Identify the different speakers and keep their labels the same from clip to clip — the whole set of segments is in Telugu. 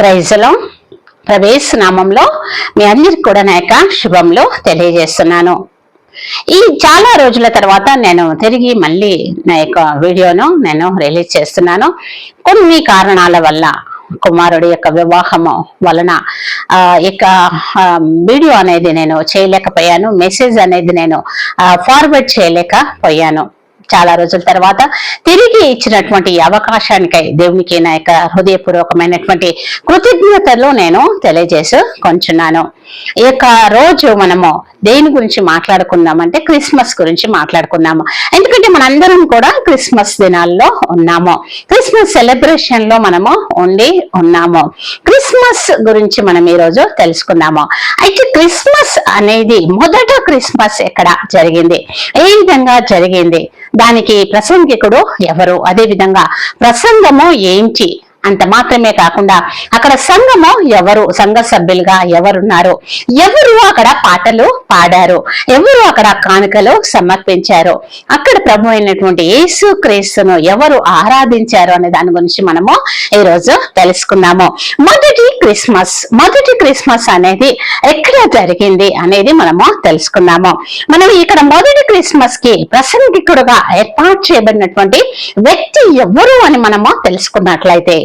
Speaker 1: ప్రైజ్లో ప్రవేశ నామంలో మీ అందరికి కూడా నా యొక్క శుభంలో తెలియజేస్తున్నాను. ఈ చాలా రోజుల తర్వాత నేను తిరిగి మళ్ళీ నా యొక్క వీడియోను నేను రిలీజ్ చేస్తున్నాను. కొన్ని కారణాల వల్ల కుమారుడి యొక్క వివాహము వలన ఇక వీడియో అనేది నేను చేయలేకపోయాను. మెసేజ్ అనేది నేను ఫార్వర్డ్ చేయలేకపోయాను. చాలా రోజుల తర్వాత తిరిగి ఇచ్చినటువంటి అవకాశానికై దేవునికి నా యొక్క హృదయపూర్వకమైనటువంటి కృతజ్ఞతలు నేను తెలియజేసి కొంచున్నాను. ఈ యొక్క రోజు మనము దేని గురించి మాట్లాడుకుందామంటే క్రిస్మస్ గురించి మాట్లాడుకున్నాము ఎందుకంటే మనందరం కూడా క్రిస్మస్ దినాల్లో ఉన్నాము. క్రిస్మస్ సెలబ్రేషన్లో మనము ఉండి ఉన్నాము. క్రిస్మస్ గురించి మనం ఈ రోజు తెలుసుకుందాము. అయితే క్రిస్మస్ అనేది మొదట క్రిస్మస్ ఎక్కడ జరిగింది? ఏ విధంగా జరిగింది? దానికి ప్రసంగికుడు ఎవరు? అదే విధంగా ప్రసంగము ఏంటి? అంత మాత్రమే కాకుండా అక్కడ సంఘము ఎవరు సంఘ సభ్యులుగా ఎవరున్నారు ఎవరు అక్కడ పాటలు పాడారు ఎవరు అక్కడ కానుకలు సమర్పించారు అక్కడ ప్రభు అయినటువంటి యేసు క్రీస్తును ఎవరు ఆరాధించారు అనే దాని గురించి మనము ఈ రోజు తెలుసుకుందాము. మొదటి క్రిస్మస్ మొదటి క్రిస్మస్ అనేది ఎక్కడ జరిగింది అనేది మనము తెలుసుకుందాము. మనం ఇక్కడ మొదటి క్రిస్మస్కి ప్రసంగికుడుగా ఏర్పాటు చేయబడినటువంటి వ్యక్తి ఎవరు అని మనము తెలుసుకున్నట్లయితే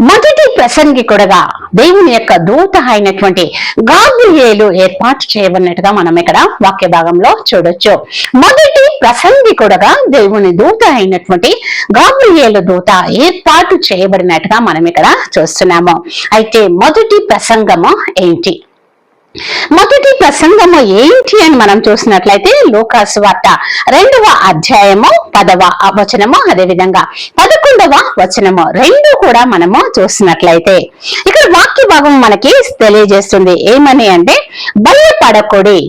Speaker 1: మొదటి ప్రసంగికుడుగా దేవుని యొక్క దూత అయినటువంటి గాబ్రియేలు ఏర్పాటు చేయబడినట్టుగా మనం ఇక్కడ వాక్య భాగంలో చూడొచ్చు. మొదటి ప్రసంగికుడుగా దేవుని దూత అయినటువంటి గాబ్రియేలు దూత ఏర్పాటు చేయబడినట్టుగా మనం ఇక్కడ చూస్తున్నాము. అయితే మొదటి ప్రసంగము ఏంటి? మొదటి ప్రసంగము ఏంటి అని మనం చూసినట్లయితే లోకాసు వార్త రెండవ అధ్యాయము పదవ వచనము. అదేవిధంగా పదకొండవ వచనము రెండు కూడా మనము చూసినట్లయితే ఇక్కడ వాక్య భాగం మనకి తెలియజేస్తుంది. ఏమని అంటే భయపడకుడి.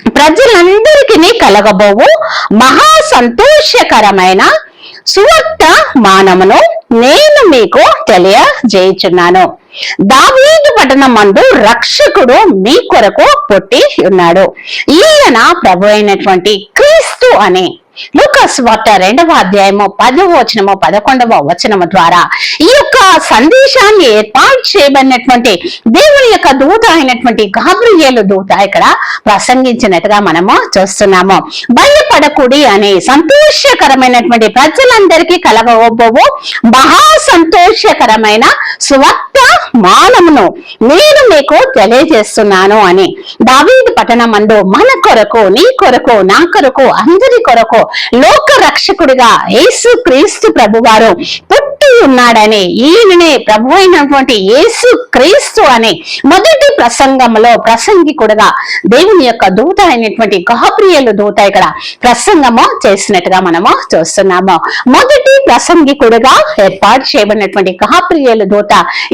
Speaker 1: ప్రజలందరికీ కలగబోవు మహా సంతోషకరమైన సువర్త మానమును నేను మీకు తెలియజేయుచున్నాను. దావీదు పట్టణం మందు రక్షకుడు మీ కొరకు పుట్టి ఉన్నాడు. ఈయన ప్రభు అయినటువంటి క్రీస్తు అని లూకాస్ వార్త రెండవ అధ్యాయము పదవ వచనము పదకొండవ వచనము ద్వారా ఈ యొక్క సందేశాన్ని ఏర్పాటు చేయబడినటువంటి దేవుని యొక్క దూత అయినటువంటి గాబ్రియేలు దూత ఇక్కడ ప్రసంగించినట్టుగా మనము చూస్తున్నాము. భయపడకుడి అనే సంతోషకరమైనటువంటి ప్రజలందరికీ కలగబోవు మహా సంతోషకరమైన స్వత్త మానమును నేను మీకు తెలియజేస్తున్నాను అని దావీదు పట్టణమందు మన కొరకు నీ కొరకు నా కొరకు అందరి కొరకు లోక రక్షకుడిగా యేసు క్రీస్తు ప్రభువారు ఉన్నాడని ఈయననే ప్రభు అయినటువంటి యేసు క్రీస్తు అని. మొదటి ప్రసంగంలో ప్రసంగికుడుగా దేవుని యొక్క దూత అయినటువంటి గహప్రియలు దూత ఇక్కడ ప్రసంగము చేసినట్టుగా మనము చూస్తున్నాము. మొదటి ప్రసంగికుడుగా ఏర్పాటు చేయబడినటువంటి గహప్రియలు దూత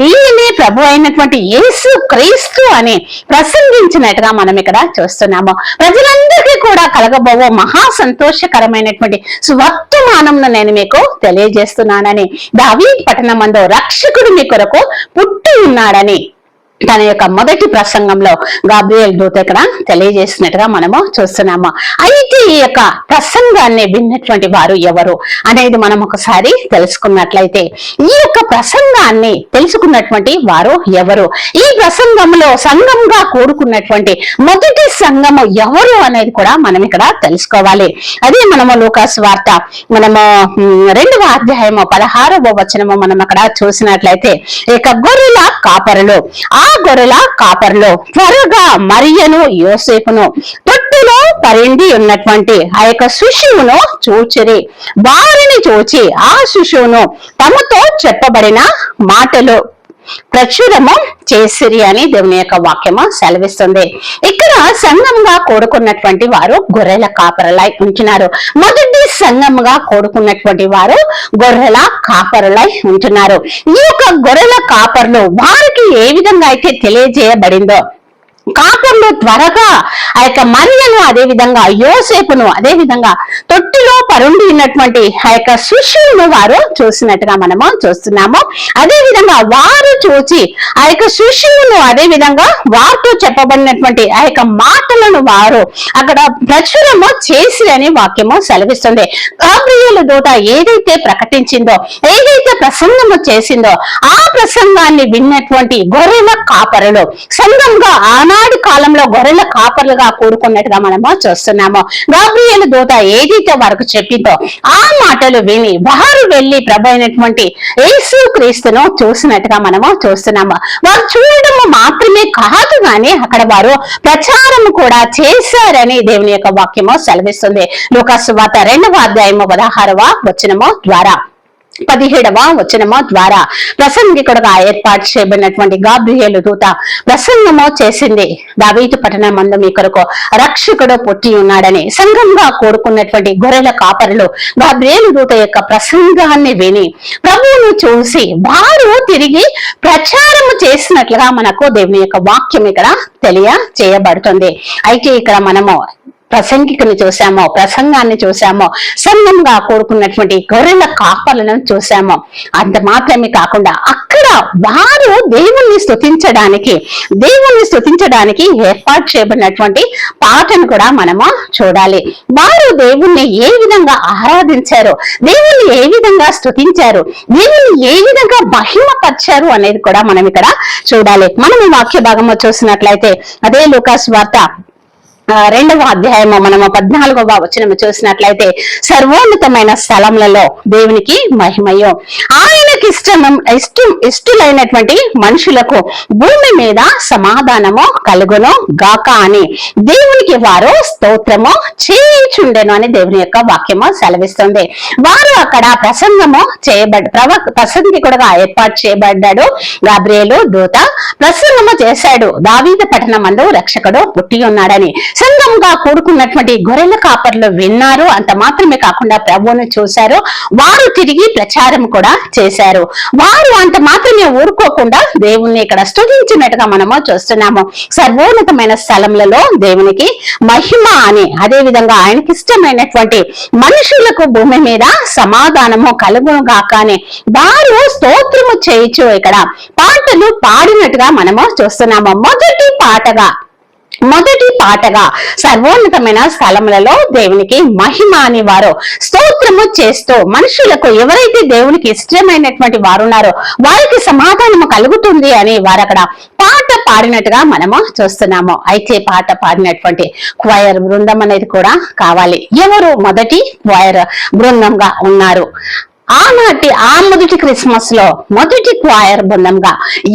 Speaker 1: ఈయనే ప్రభు అయినటువంటి యేసు క్రీస్తు అని ప్రసంగించినట్టుగా మనం ఇక్కడ చూస్తున్నాము. ప్రజలందరికీ కూడా కలగబోవో మహా సంతోషకరమైనటువంటి స్వర్తమానంను నేను మీకు తెలియజేస్తున్నానని. దావీ పట్టణమందు రక్షకుడు మీ కొరకు పుట్టి ఉన్నాడని తన యొక్క మొదటి ప్రసంగంలో గాబ్రియల్ దూత ఇక్కడ తెలియజేసినట్టుగా మనము చూస్తున్నాము. అయితే ఈ యొక్క ప్రసంగాన్ని విన్నటువంటి వారు ఎవరు అనేది మనం ఒకసారి తెలుసుకున్నట్లయితే ఈ యొక్క ప్రసంగాన్ని తెలుసుకున్నటువంటి వారు ఎవరు? ఈ ప్రసంగంలో సంఘంగా కూడుకున్నటువంటి మొదటి సంఘము ఎవరు అనేది కూడా మనం ఇక్కడ తెలుసుకోవాలి. అదే మనము లూకాస్ వార్త మనము రెండవ అధ్యాయము పదహారవ వచనము మనం అక్కడ చూసినట్లయితే ఇక గొర్రెల కాపరులు ఆ గొర్రెల కాపరులు. త్వరగా మరియను యోసేపును తొట్టులో పరిండి ఉన్నటువంటి ఆ యొక్క శిశువును చూచిరి. వారిని చూచి ఆ శిశువును తమతో చెప్పబడిన మాటలు ప్రచురము చేసిరి అని దేవుని యొక్క వాక్యము సెలవిస్తుంది. ఇక్కడ సంఘంగా కూడుకున్నటువంటి వారు గొర్రెల కాపరులై ఉంటున్నారు. మొదటి సంఘంగా కూడుకున్నటువంటి వారు గొర్రెల కాపరులై ఉంటున్నారు. ఈ యొక్క గొర్రెల కాపరులు వారికి ఏ విధంగా అయితే తెలియజేయబడిందో కాకుండా త్వరగా ఆ యొక్క మరియను అదే విధంగా యోసేపును అదే విధంగా తొట్టిలో పరుండి ఉన్నటువంటి ఆ యొక్క శిష్యులను వారు చూసినట్టుగా మనము చూస్తున్నాము. అదే విధంగా వారు చూచి ఆ యొక్క శిష్యులను అదే విధంగా వారితో చెప్పబడినటువంటి ఆ యొక్క మాటలను వారు అక్కడ ప్రచురము చేసిరని వాక్యము సెలవిస్తుంది. గాబ్రియలు దూత ఏదైతే ప్రకటించిందో ఏదైతే ప్రసంగము చేసిందో ఆ ప్రసంగాన్ని విన్నటువంటి గొర్రెల కాపరులు సంఘంగా ఆనాటి కాలంలో గొర్రెల కాపర్లుగా కూడుకున్నట్టుగా మనము చూస్తున్నాము. గాబ్రియలు దూత ఏదైతే వరకు చెప్పిందో ఆ మాటలు విని వారు వెళ్ళి ప్రభు అయినటువంటి యేసు క్రీస్తును చూసినట్టుగా మనము చూస్తున్నాము. వారు చూడడము మాత్రమే కాదు గాని అక్కడ వారు ప్రచారం కూడా చేశారని దేవుని యొక్క వాక్యము సెలవిస్తుంది. లూకాసు వార్త రెండవ అధ్యాయము పదహారవ వచనము ద్వారా. పదిహేడవ వచనము ద్వారా ప్రసంగికుడుగా ఏర్పాటు చేయబడినటువంటి గాబ్రియేలు దూత ప్రసంగము చేసింది. దావీదు పట్టణం మందు మీ కొరకు రక్షకుడు పుట్టి ఉన్నాడని సంఘంగా కోరుకున్నటువంటి గొర్రెల కాపరులు గాబ్రియేలు దూత యొక్క ప్రసంగాన్ని విని ప్రభువును చూసి వారు తిరిగి ప్రచారము చేసినట్లుగా మనకు దేవుని యొక్క వాక్యం ఇక్కడ తెలియ చేయబడుతుంది అయితే ఇక్కడ మనము ప్రసంగికను చూసామో ప్రసంగాన్ని చూసామో సంఘంగా కోరుకున్నటువంటి గొర్రెల కాపలను చూసామో అంత మాత్రమే కాకుండా అక్కడ వారు దేవుణ్ణి స్థుతించడానికి దేవుణ్ణి స్థుతించడానికి ఏర్పాటు చేయబడినటువంటి పాటను కూడా మనము చూడాలి. వారు దేవుణ్ణి ఏ విధంగా ఆరాధించారు దేవుణ్ణి ఏ విధంగా స్తుతించారు దేవుణ్ణి ఏ విధంగా మహిమపరిచారు అనేది కూడా మనం ఇక్కడ చూడాలి. మనం వాక్య భాగంలో చూసినట్లయితే అదే లూకాస్ వార్త రెండవ అధ్యాయము మనము పద్నాలుగవ వచనము చూసినట్లయితే సర్వోన్నతమైన స్థలములలో దేవునికి మహిమయో. ఆయనకి ఇష్టం ఇష్టం ఇష్టలైనటువంటి మనుషులకు భూమి మీద సమాధానము కలుగును గాక అని. దేవునికి వారు స్తోత్రము చేయించుండెను అని దేవుని యొక్క వాక్యము సెలవిస్తుంది. వారు అక్కడ ప్రసంగము చేయబడ్డ ప్రవ ప్రసంగికుడుగా ఏర్పాటు చేయబడ్డాడు. గాబ్రియేలు దూత ప్రసంగము చేశాడు. దావీద పట్టణమందు రక్షకుడు పుట్టి ఉన్నాడని. సంఘంగా కూడుకున్నటువంటి గొర్రెల కాపర్లు విన్నారు. అంత మాత్రమే కాకుండా ప్రభువును చూశారు. వారు తిరిగి ప్రచారం కూడా చేశారు. వారు అంత మాత్రమే ఊరుకోకుండా దేవుణ్ణి ఇక్కడ స్థుతించినట్టుగా మనము చూస్తున్నాము. సర్వోన్నతమైన స్థలములలో దేవునికి మహిమ అని అదే విధంగా ఆయనకి ఇష్టమైనటువంటి మనుషులకు భూమి మీద సమాధానము కలుగును గాక అని వారు స్తోత్రము చేయొచ్చు ఇక్కడ పాటలు పాడినట్టుగా మనము చూస్తున్నాము. మొదటి పాటగా మొదటి పాటగా సర్వోన్నతమైన స్థలములలో దేవునికి మహిమ అని వారు స్తోత్రము చేస్తూ మనుషులకు ఎవరైతే దేవునికి ఇష్టమైనటువంటి వారు ఉన్నారో వారికి సమాధానము కలుగుతుంది అని వారు అక్కడ పాట పాడినట్టుగా మనము చూస్తున్నాము. అయితే పాట పాడినటువంటి క్వయర్ బృందం అనేది కూడా కావాలి. ఎవరు? మొదటి క్వయర్ బృందంగా ఉన్నారు. ఆనాటి ఆ మొదటి క్రిస్మస్లో మొదటి క్వాయర్ బృందంగా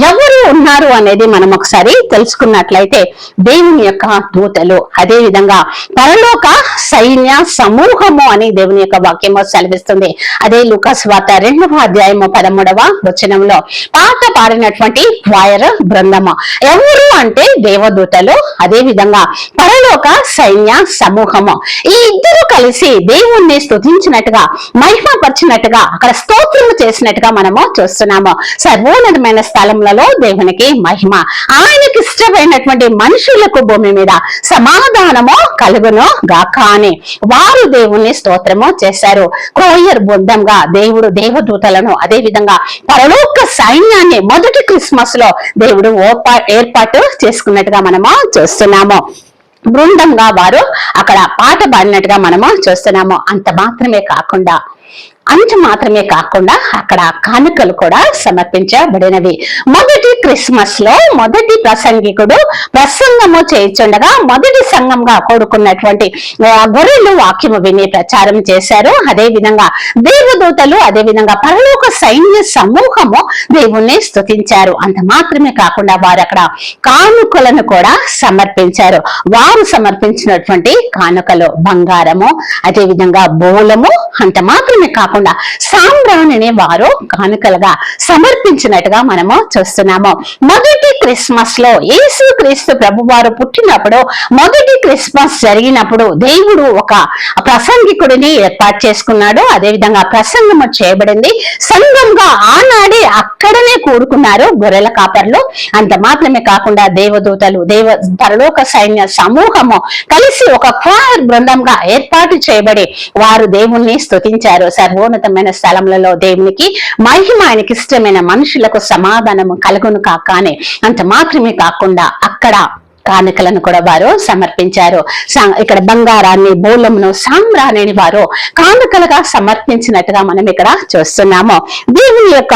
Speaker 1: ఎవరు ఉన్నారు అనేది మనం ఒకసారి తెలుసుకున్నట్లయితే దేవుని యొక్క దూతలు. అదే విధంగా పరలోక సైన్య సమూహము అని దేవుని యొక్క వాక్యము సెలవిస్తుంది. అదే లుకాస్ వార్త రెండవ అధ్యాయము పదమూడవ వచనంలో పాట పాడినటువంటి క్వాయర్ బృందము ఎవరు అంటే దేవదూతలు? అదే విధంగా పరలోక సైన్య సమూహము. ఈ ఇద్దరు కలిసి దేవుణ్ణి స్తుతించినట్టుగా మహిమపరిచినట్టుగా అక్కడ స్తోత్రము చేసినట్టుగా మనము చూస్తున్నాము. సర్వోన్నతమైన స్థలములలో దేవునికి మహిమ. ఆయనకి ఇష్టమైనటువంటి మనుషులకు భూమి మీద సమాధానము కలుగును గాక అని వారు దేవుణ్ణి స్తోత్రము చేశారు. క్రోయర్ బృందంగా దేవుడు దేవదూతలను అదే విధంగా పరలోక సైన్యాన్ని మొదటి క్రిస్మస్లో దేవుడు ఏర్పాటు చేసుకున్నట్టుగా మనము చూస్తున్నాము. బృందంగా వారు అక్కడ పాట పాడినట్టుగా మనము చూస్తున్నాము. అంత మాత్రమే కాకుండా అంత మాత్రమే కాకుండా అక్కడ కానుకలు కూడా సమర్పించబడినవి. మొదటి క్రిస్మస్లో మొదటి ప్రసంగికుడు ప్రసంగము చేయించుండగా మొదటి సంఘంగా కూడుకున్నటువంటి గొర్రెలు వాక్యము విని ప్రచారం చేశారు. అదే విధంగా దేవదూతలు అదే విధంగా పరలోక సైన్య సమూహము దేవుణ్ణి స్తుతించారు. అంత మాత్రమే కాకుండా వారు అక్కడ కానుకలను కూడా సమర్పించారు. వారు సమర్పించినటువంటి కానుకలు బంగారము అదే విధంగా బోలము అంత మాత్రమే కాకుండా సాంబ్రాణిని వారు కానుకలుగా సమర్పించినట్టుగా మనము చూస్తున్నాము. మొదటి క్రిస్మస్లో యేసు క్రీస్తు ప్రభు వారు పుట్టినప్పుడు మొదటి క్రిస్మస్ జరిగినప్పుడు దేవుడు ఒక ప్రసంగికుడిని ఏర్పాటు చేసుకున్నాడు. అదేవిధంగా ప్రసంగము చేయబడింది. సంఘంగా ఆనాడే అక్కడనే కూడుకున్నారు గొర్రెల కాపర్లు. అంత మాత్రమే కాకుండా దేవదూతలు దేవ పరలోక సైన్య సమూహము కలిసి ఒక క్వార్ బృందంగా ఏర్పాటు చేయబడి వారు దేవుణ్ణి స్తుతించారు. సర్వోన్నతమైన స్థలములలో దేవునికి మహిమ ఆయనకి ఇష్టమైన మనుషులకు సమాధానము కలుగును కాకానే అంత మాత్రమే కాకుండా అక్కడ కానుకలను కూడా వారు సమర్పించారు. ఇక్కడ బంగారాన్ని బోలమును సాంబ్రాణిని వారు కానుకలుగా సమర్పించినట్టుగా మనం ఇక్కడ చూస్తున్నాము. దేవుని యొక్క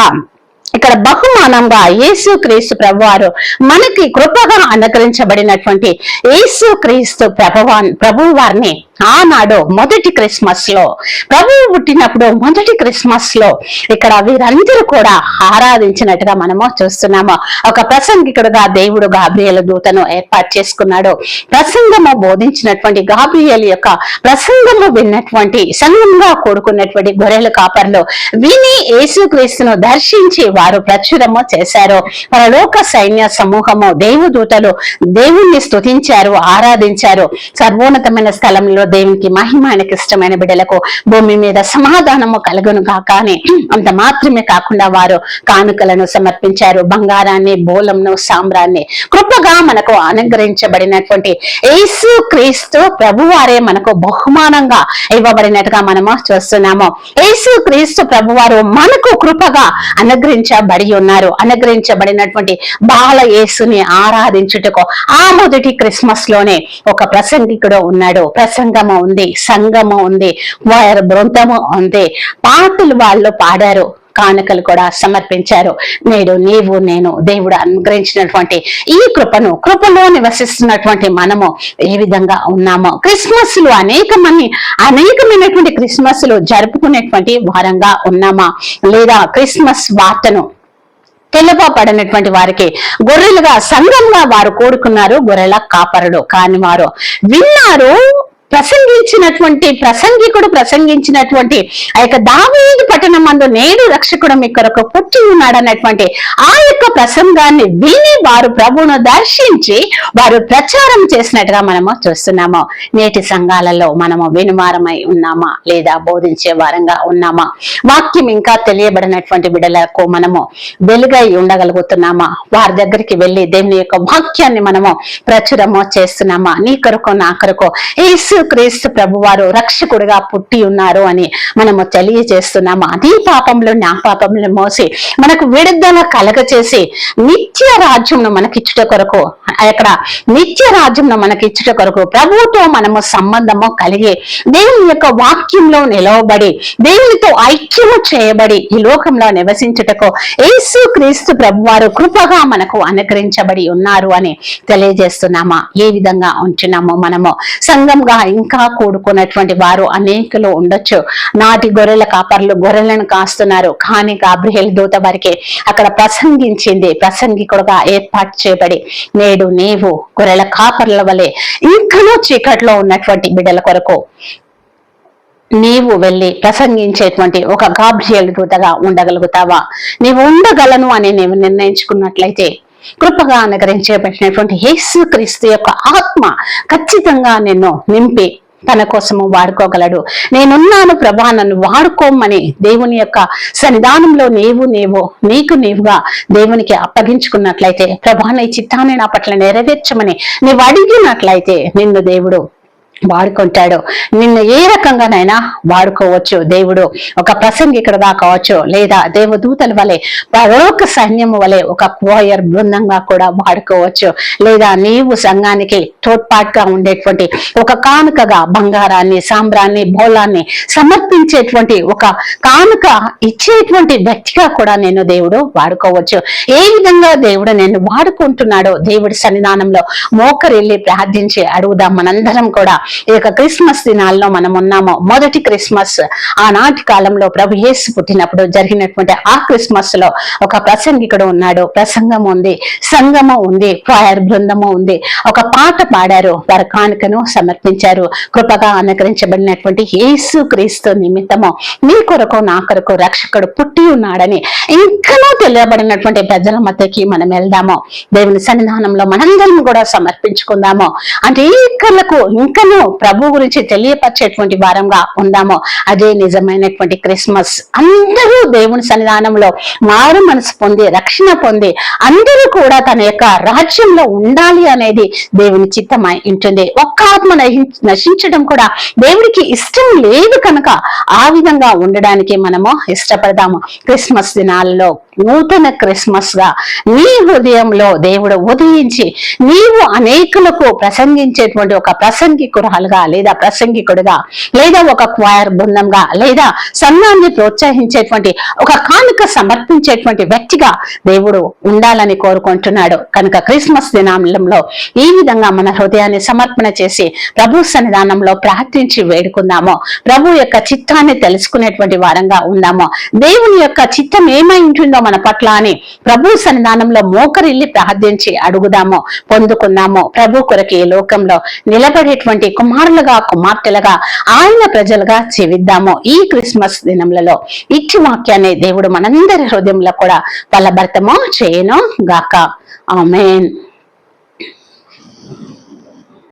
Speaker 1: ఇక్కడ బహుమానంగా యేసు క్రీస్తు ప్రభువారు మనకి కృపగా అనుకరించబడినటువంటి యేసు క్రీస్తు ప్రభువా ప్రభు వారిని ఆనాడు మొదటి క్రిస్మస్లో ప్రభువు పుట్టినప్పుడు మొదటి క్రిస్మస్లో ఇక్కడ వీరందరూ కూడా ఆరాధించినట్టుగా మనము చూస్తున్నాము. ఒక ప్రసంగికుడుగా దేవుడు గాబ్రియల దూతను ఏర్పాటు చేసుకున్నాడు. ప్రసంగము బోధించినటువంటి గాబ్రియల్ యొక్క ప్రసంగము విన్నటువంటి సంఘంగా కూడుకున్నటువంటి గొర్రెల కాపర్లు విని యేసుక్రీస్తును దర్శించి వారు ప్రచురము చేశారు. పరలోక సైన్య సమూహము దేవదూతలు దేవుణ్ణి స్తుతించారు ఆరాధించారు. సర్వోన్నతమైన స్థలంలో దేవునికి మహిమ ఆయనకి ఇష్టమైన బిడ్డలకు భూమి మీద సమాధానము కలుగును కాక అని అంత మాత్రమే కాకుండా వారు కానుకలను సమర్పించారు. బంగారాన్ని బోలంను సాంబ్రాన్ని కృపగా మనకు అనుగ్రహించబడినటువంటి యేసు క్రీస్తు ప్రభువారే మనకు బహుమానంగా ఇవ్వబడినట్టుగా మనము చూస్తున్నాము. యేసు క్రీస్తు ప్రభువారు మనకు కృపగా అనుగ్రహించబడి ఉన్నారు. అనుగ్రహించబడినటువంటి బాల యేసుని ఆరాధించుటకు ఆ మొదటి క్రిస్మస్లోనే ఒక ప్రసంగికుడు ఉన్నాడు. ప్రసంగ ప్రసంగము ఉంది సంగము ఉంది వారి బృందము ఉంది. పాటలు వాళ్ళు పాడారు కానుకలు కూడా సమర్పించారు. నేడు నీవు నేను దేవుడు అనుగ్రహించినటువంటి ఈ కృపను కృపలో నివసిస్తున్నటువంటి మనము ఏ విధంగా ఉన్నామో. క్రిస్మస్లు అనేకమని అనేకమైనటువంటి క్రిస్మస్లు జరుపుకునేటువంటి వారంగా ఉన్నామా? లేదా క్రిస్మస్ వార్తను తెలుపబడినటువంటి వారికి గొర్రెలుగా సంఘంగా వారు కూడుకున్నారు గొర్రెల కాపరుడు కాని వారు విన్నారు ప్రసంగించినటువంటి ప్రసంగికుడు ప్రసంగించినటువంటి ఆ యొక్క దావీదు మందు నేడు రక్షకుడు మీ కొరకు పుట్టి ఉన్నాడు అన్నటువంటి ఆ యొక్క ప్రసంగాన్ని విని వారు ప్రభువును దర్శించి వారు ప్రచారం చేసినట్టుగా మనము చూస్తున్నాము. నేటి సంఘాలలో మనము వినుమారమై ఉన్నామా? లేదా బోధించే వారంగా ఉన్నామా? వాక్యం ఇంకా తెలియబడినటువంటి బిడలకు మనము వెలుగై ఉండగలుగుతున్నామా? వారి దగ్గరికి వెళ్ళి దేవుని యొక్క వాక్యాన్ని మనము ప్రచురము చేస్తున్నామా? నీ కొరకు నా కొరకు యేసు క్రీస్తు ప్రభు వారు రక్షకుడిగా పుట్టి ఉన్నారు అని మనము తెలియజేస్తున్నామా? నీ పాపంలో నా పాపంలో మోసి. మనకు విడుదల కలగ చేసి నిత్య రాజ్యంను మనకిచ్చుట కొరకు అక్కడ నిత్య రాజ్యంను మనకిచ్చుట కొరకు ప్రభువుతో మనము సంబంధము కలిగి దేవుని యొక్క వాక్యంలో నిలవబడి దేవునితో ఐక్యము చేయబడి ఈ లోకంలో నివసించుటకు యేసు క్రీస్తు ప్రభువారు కృపగా మనకు అనుగ్రహించబడి ఉన్నారు అని తెలియజేస్తున్నామా? ఏ విధంగా ఉంటున్నామో మనము? సంఘంగా ఇంకా కూడుకున్నటువంటి వారు అనేకులు ఉండొచ్చు. నాటి గొర్రెల కాపర్లు గొర్రెలను కాస్తున్నారు. కానీ గాబ్రియల్ దూత వారికి అక్కడ ప్రసంగించింది. ప్రసంగికుడుగా ఏర్పాటు చేయబడి నేడు నీవు గొర్రెల కాపర్ల వలె ఇంకనూ చీకట్లో ఉన్నటువంటి బిడ్డల కొరకు నీవు వెళ్ళి ప్రసంగించేటువంటి ఒక గాబ్రియల్ దూతగా ఉండగలుగుతావా? నీవు ఉండగలను అని నీవు నిర్ణయించుకున్నట్లయితే కృపగా అనుగ్రహించబడినటువంటి యేసు క్రీస్తు యొక్క ఆత్మ ఖచ్చితంగా నిన్ను నింపి తన కోసము వాడుకోగలడు. నేనున్నాను ప్రభా నన్ను వాడుకోమని దేవుని యొక్క సన్నిధానంలో నీవు నీవు నీకు నీవుగా దేవునికి అప్పగించుకున్నట్లయితే ప్రభా నీ చిత్తాన్ని నా పట్ల నెరవేర్చమని నీవు అడిగినట్లయితే నిన్ను దేవుడు వాడుకుంటాడు. నిన్ను ఏ రకంగానైనా వాడుకోవచ్చు దేవుడు. ఒక ప్రసంగి ఇక్కడ కావచ్చు. లేదా దేవదూతల వలె పరోక సైన్యము వలె ఒక కోయర్ బృందంగా కూడా వాడుకోవచ్చు. లేదా నీవు సంఘానికి తోడ్పాటుగా ఉండేటువంటి ఒక కానుకగా బంగారాన్ని సాంబ్రాన్ని బోలాన్ని సమర్పించేటువంటి ఒక కానుక ఇచ్చేటువంటి వ్యక్తిగా కూడా నేను దేవుడు వాడుకోవచ్చు. ఏ విధంగా దేవుడు నేను వాడుకుంటున్నాడో దేవుడి సన్నిధానంలో మోకరిల్లి ప్రార్థించి అడుగుదాం మనందరం కూడా. ఈ యొక్క క్రిస్మస్ దినాల్లో మనం ఉన్నామో. మొదటి క్రిస్మస్ ఆనాటి కాలంలో ప్రభు యేసు పుట్టినప్పుడు జరిగినటువంటి ఆ క్రిస్మస్లో ఒక ప్రసంగికుడు ఉన్నాడు. ప్రసంగం ఉంది సంగమం ఉంది ఫైర్ బృందము ఉంది. ఒక పాట పాడారు వారు కానుకను సమర్పించారు. కృపగా అనుకరించబడినటువంటి యేసు క్రీస్తు నిమిత్తము మీ కొరకు నా కొరకు రక్షకుడు పుట్టి ఉన్నాడని ఇంకనూ తెలియబడినటువంటి ప్రజల మధ్యకి మనం వెళ్దాము. దేవుని సన్నిధానంలో మనందరం కూడా సమర్పించుకుందాము. అంటే ఇక్కర్లకు మనము ప్రభు గురించి తెలియపరిచేటువంటి వారంగా ఉందాము అదే నిజమైనటువంటి క్రిస్మస్. అందరూ దేవుని సన్నిధానంలో మారు మనసు పొంది రక్షణ పొంది అందరూ కూడా తన యొక్క రాజ్యంలో ఉండాలి అనేది దేవుని చిత్తమై ఉంటుంది. ఒక్క ఆత్మ నశించడం కూడా దేవుడికి ఇష్టం లేదు కనుక ఆ విధంగా ఉండడానికి మనము ఇష్టపడదాము క్రిస్మస్ దినాలలో నూతన క్రిస్మస్గా నీ హృదయంలో దేవుడు ఉదయించి నీవు అనేకులకు ప్రసంగించేటువంటి ఒక ప్రసంగికురాలుగా లేదా ప్రసంగికుడుగా లేదా ఒక క్వైర్ బృందంగా లేదా సంఘాన్ని ప్రోత్సహించేటువంటి ఒక కానుక సమర్పించేటువంటి వ్యక్తిగా దేవుడు ఉండాలని కోరుకుంటున్నాడు. కనుక క్రిస్మస్ దినాంలో ఈ విధంగా మన హృదయాన్ని సమర్పణ చేసి ప్రభు సన్నిధానంలో ప్రార్థించి వేడుకుందాము. ప్రభు యొక్క చిత్తాన్ని తెలుసుకునేటువంటి వారంగా ఉందాము. దేవుని యొక్క చిత్తం ఏమై ఉంటుందో మన పట్ల అని ప్రభు సన్నిధానంలో మోకరిల్లి ప్రార్థించి అడుగుదాము పొందుకుందాము ప్రభు కొరకు ఈ లోకంలో నిలబడేటువంటి కుమారులుగా కుమార్తెలుగా ఆయన ప్రజలుగా జీవిద్దాము. ఈ క్రిస్మస్ దినములలో ఇచ్చి వాక్యాన్ని దేవుడు మనందరి హృదయంలో కూడా బలభర్తము చేయను గాక ఆమెన్.